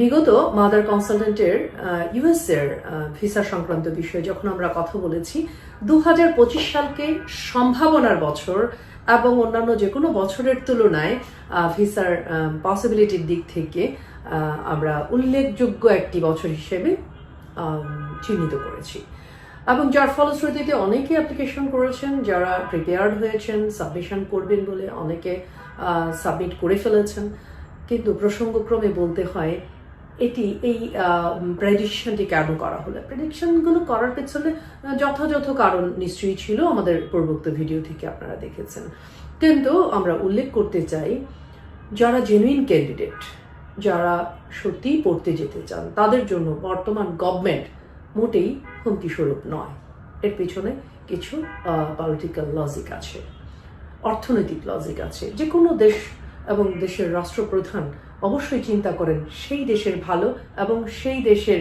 বিগত মাদার কনসালটেন্টের ইউএস এর ভিসা সংক্রান্ত বিষয়ে যখন আমরা কথা বলেছি দু হাজার পঁচিশ সালকে সম্ভাবনার বছর এবং অন্যান্য যে কোনো বছরের তুলনায় ভিসার পসিবিলিটির দিক থেকে আমরা উল্লেখযোগ্য একটি বছর হিসেবে চিহ্নিত করেছি। এবং যার ফলশ্রুতিতে অনেকে অ্যাপ্লিকেশন করেছেন, যারা প্রিপেয়ার্ড হয়েছেন সাবমিশন করবেন বলে অনেকে সাবমিট করে ফেলেছেন। কিন্তু প্রসঙ্গক্রমে বলতে হয় এটি, এই প্রেডিকশনটি কেন করা হলো? প্রেডিকশনগুলো করার পেছনে যথাযথ কারণ নিশ্চয়ই ছিল আমাদের পূর্বোক্ত ভিডিও থেকে আপনারা দেখেছেন। কিন্তু আমরা উল্লেখ করতে চাই, যারা জেনুইন ক্যান্ডিডেট যারা সত্যিই পড়তে যেতে চান, তাদের জন্য বর্তমান গভর্নমেন্ট মোটেই হুমকি স্বরূপ নয়। এর পিছনে কিছু পলিটিক্যাল লজিক আছে, অর্থনৈতিক লজিক আছে। যে কোনো দেশ এবং দেশের রাষ্ট্রপ্রধান অবশ্যই চিন্তা করেন সেই দেশের ভালো এবং সেই দেশের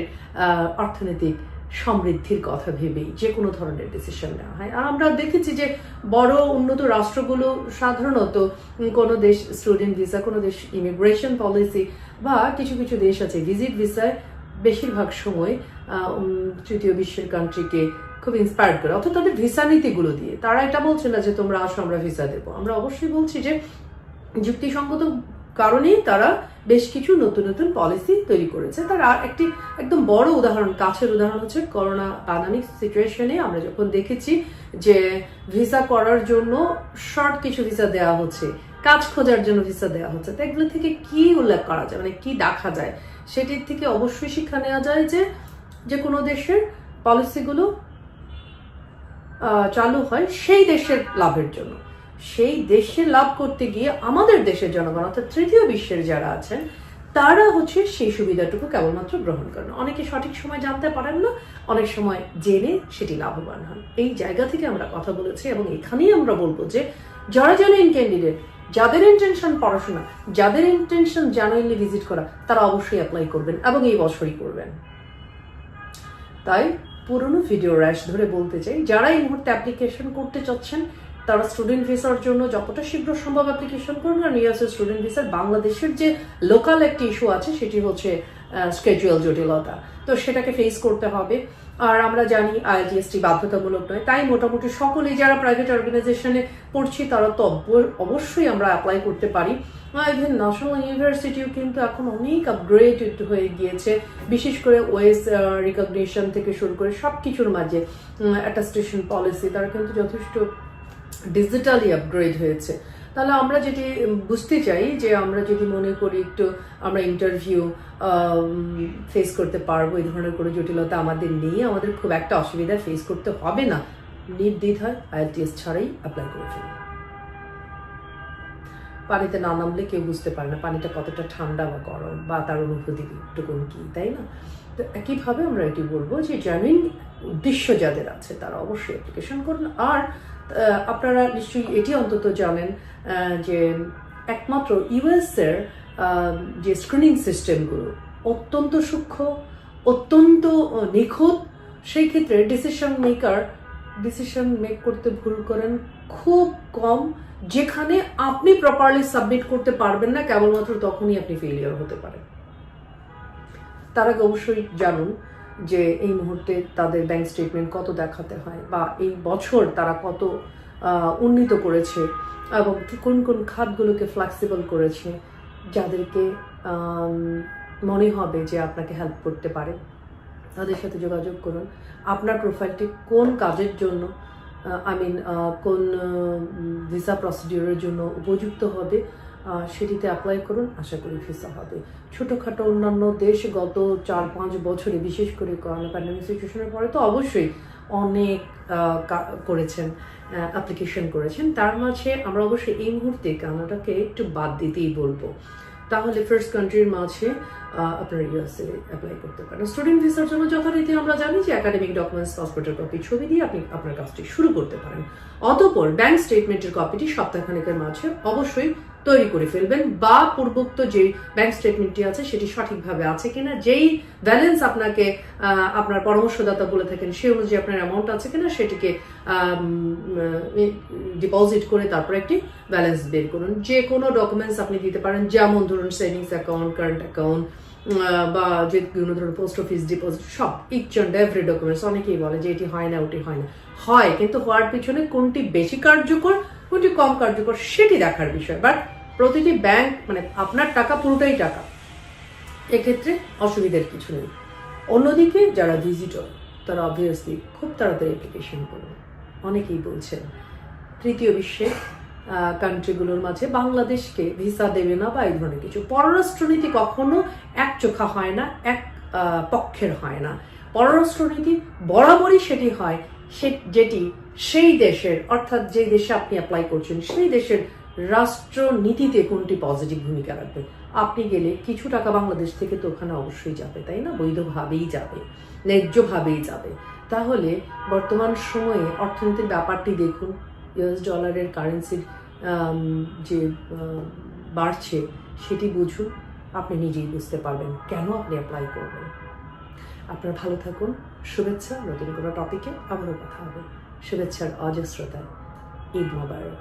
অর্থনৈতিক সমৃদ্ধির কথা ভেবেই যে কোনো ধরনের ডিসিশন নেওয়া হয়। আর আমরা দেখেছি যে বড় উন্নত রাষ্ট্রগুলো সাধারণত কোনো দেশ স্টুডেন্ট ভিসা কোনো দেশ ইমিগ্রেশন পলিসি বা কিছু কিছু দেশ আছে ভিজিট ভিসায় বেশিরভাগ সময় তৃতীয় বিশ্বের কান্ট্রিকে খুব ইন্সপায়ার করে, অর্থাৎ তাদের ভিসা নীতিগুলো দিয়ে। তারা এটা বলছে না যে তোমরা আসো, আমরা ভিসা দেবো। আমরা অবশ্যই বলছি যে যুক্তিসঙ্গত কারণেই তারা বেশ কিছু নতুন নতুন পলিসি তৈরি করেছে। তার আর একটি একদম বড় উদাহরণ, কাছের উদাহরণ হচ্ছে করোনা প্যান্ডামিক সিচুয়েশনে আমরা যখন দেখেছি যে ভিসা করার জন্য শর্ট কিছু ভিসা দেওয়া হচ্ছে, কাজ খোঁজার জন্য ভিসা দেওয়া হচ্ছে, তো এগুলো থেকে কি উল্লেখ করা যায়? মানে কি দেখা যায়? সেটির থেকে অবশ্যই শিক্ষা নেওয়া যায় যে যে কোনো দেশের পলিসিগুলো চালু হয় সেই দেশের লাভের জন্য। সেই দেশে লাভ করতে গিয়ে আমাদের দেশের জনগণ, অর্থাৎ তৃতীয় বিশ্বের যারা আছেন, তারা হচ্ছে সেই সুবিধাটুকু কেবলমাত্র গ্রহণ করেন। অনেকে সঠিক সময় জানতে পারেন না, অনেক সময় জেনে সেটি লাভবান হন। এই জায়গা থেকে আমরা কথা বলেছি এবং এখানেই আমরা বলব যে, যারা জেনুইন ক্যান্ডিডেট যাদের ইন্টেনশন পড়াশোনা, যাদের ইন্টেনশন জেনুইনলি ভিজিট করা, তারা অবশ্যই অ্যাপ্লাই করবেন এবং এই বছরই করবেন। তাই পুরনো ভিডিও র্যাশ ধরে বলতে চাই, যারা এই মুহূর্তে অ্যাপ্লিকেশন করতে চাচ্ছেন তারা স্টুডেন্ট ভিসার জন্য যতটা শীঘ্র সম্ভব অ্যাপ্লিকেশন করুন। আর ইউএস স্টুডেন্ট ভিসার বাংলাদেশের যে লোকাল একটি ইস্যু আছে, সেটি হচ্ছে স্কেজুয়াল জটিলতা। তো সেটাকে ফেস করতে হবে। আর আমরা জানি আইজিএসটি বাধ্যতামূলক নয়। তাই মোটামুটি সকলেই যারা প্রাইভেট অর্গানাইজেশনে পড়ছি, তারা তো অবশ্যই আমরা অ্যাপ্লাই করতে পারি। ইভেন ন্যাশনাল ইউনিভার্সিটিও কিন্তু এখন অনেক আপগ্রেডেড হয়ে গিয়েছে। বিশেষ করে ওয়েস রিকগনিশন থেকে শুরু করে সব কিছুর মাঝে অ্যাটাস্টেশন পলিসি তারা কিন্তু যথেষ্ট ডিজিটালি আপগ্রেড হয়েছে। তাহলে আমরা যেটি বুঝতে চাই যে আমরা যদি মনে করি একটু আমরা ইন্টারভিউ ফেস করতে পারব, এই ধরনের কোনো জটিলতা আমাদের নেই, আমাদের খুব একটা অসুবিধা ফেস করতে হবে না। নির্দ্বিধায় আইএলটিএস ছাড়াই অ্যাপ্লাই করে ফেলি পানিতে না নামলে কেউ বুঝতে পারে না পানিটা কতটা ঠান্ডা বা গরম বা তার অনুভূতি অনুভূতিটুকুন কি, তাই না? তো একইভাবে আমরা এটি বলব যে জেনুইন উদ্দেশ্য যাদের আছে তারা অবশ্যই অ্যাপ্লিকেশন করুন। আর আপনারা নিশ্চয়ই এটি অন্তত জানেন যে একমাত্র ইউএস এর যে স্ক্রিনিং সিস্টেমগুলো অত্যন্ত সূক্ষ্ম, অত্যন্ত নিখুঁত, সেই ক্ষেত্রে ডিসিশন মেকার ডিসিশন মেক করতে ভুল করেন, খুব কম। যেখানে আপনি প্রপারলি সাবমিট করতে পারবেন না, কেবলমাত্র তখনই আপনি ফেলিয়ার হতে পারেন তার আগে অবশ্যই জানুন যে এই মুহূর্তে তাদের ব্যাংক স্টেটমেন্ট কত দেখাতে হয় বা এই বছর তারা কত উন্নীত করেছে এবং কোন কোন খাতগুলোকে ফ্লেক্সিবল করেছে, যাদেরকে মনে হবে যে আপনাকে হেল্প করতে পারে। তাদের সাথে যোগাযোগ করুন। আপনার প্রোফাইলটি কোন কাজের জন্য আই মিন কোন ভিসা প্রসিডিউরের জন্য উপযুক্ত হবে সেটিতে অ্যাপ্লাই করুন, আশা করি ভিসা হবে। ছোটোখাটো অন্যান্য দেশ গত চার পাঁচ বছরে, বিশেষ করে করোনা প্যান্ডামিক সিচুয়েশনের পরে তো অবশ্যই অনেক করেছেন অ্যাপ্লিকেশন করেছেন। তার মাঝে আমরা অবশ্যই এই মুহূর্তে কানাডাকে একটু বাদ দিতেই বলব। তাহলে ফার্স্ট কান্ট্রির মাঝে আপনারা ইউএসএ অ্যাপ্লাই করতে পারেন। স্টুডেন্ট ভিসার জন্য যথারীতি আমরা জানি যে একাডেমিক ডকুমেন্টস পাসপোর্টের কপি ছবি দিয়ে আপনি আপনার কাজটি শুরু করতে পারেন। অতঃপর ব্যাংক স্টেটমেন্টের কপিটি সপ্তাহখানেকের মাঝে অবশ্যই তৈরি করে ফেলবেন বা পূর্বোক্ত যে ব্যাংক স্টেটমেন্টটি আছে সেটি সঠিকভাবে আছে কিনা, যেই ব্যালেন্স আপনাকে আপনার পরামর্শদাতা বলে থাকেন সেই অনুযায়ী আপনার অ্যামাউন্ট আছে কিনা সেটিকে ডিপোজিট করে তারপর একটি ব্যালেন্স বের করুন। যে কোনো ডকুমেন্টস আপনি দিতে পারেন, যেমন ধরুন সেভিংস অ্যাকাউন্ট কারেন্ট অ্যাকাউন্ট বা যে বিভিন্ন ধরনের পোস্ট অফিস ডিপোজিট সব ইচ অ্যান্ড এভরি ডকুমেন্টস অনেকেই বলে যে এটি হয় না, ওটি হয় না। হয়, কিন্তু হওয়ার পিছনে কোনটি বেশি কার্যকর, কোনটি কম কার্যকর সেটি দেখার বিষয়। বাট প্রতিটি ব্যাংক মানে আপনার টাকা পুরোটাই টাকা। এক্ষেত্রে অসুবিধার কিছু নেই। অন্যদিকে যারা ডিজিটাল তারা অবভিয়াসলি খুব তাড়াতাড়ি অ্যাপ্লিকেশন করবে। অনেকেই বলছেন, তৃতীয় বিশ্বের কান্ট্রিগুলোর মাঝে বাংলাদেশকে ভিসা দেবে না বা এই ধরনের কিছু। পররাষ্ট্রনীতি কখনো এক চোখা হয় না, এক পক্ষের হয় না। পররাষ্ট্রনীতি বরাবরই সেটি হয় সে, যেটি সেই দেশের, অর্থাৎ যে দেশে আপনি অ্যাপ্লাই করছেন, সেই দেশের রাষ্ট্রনীতিতে কোনটি পজিটিভ ভূমিকা রাখবে? আপনি গেলে কিছু টাকা বাংলাদেশ থেকে তো ওখানে অবশ্যই যাবে, তাই না? বৈধভাবেই যাবে, ন্যায্যভাবেই যাবে। তাহলে বর্তমান সময়ে অর্থনীতির ব্যাপারটি দেখুন ইউএস ডলারের কারেন্সির যে বাড়ছে, সেটি বুঝুন, আপনি নিজেই বুঝতে পারবেন কেন আপনি অ্যাপ্লাই করবেন। আপনারা ভালো থাকুন, শুভেচ্ছা, নতুন কোনো টপিকে আবারও কথা হবে। শুভেচ্ছার অজস্রতা ঈদ মোবারক।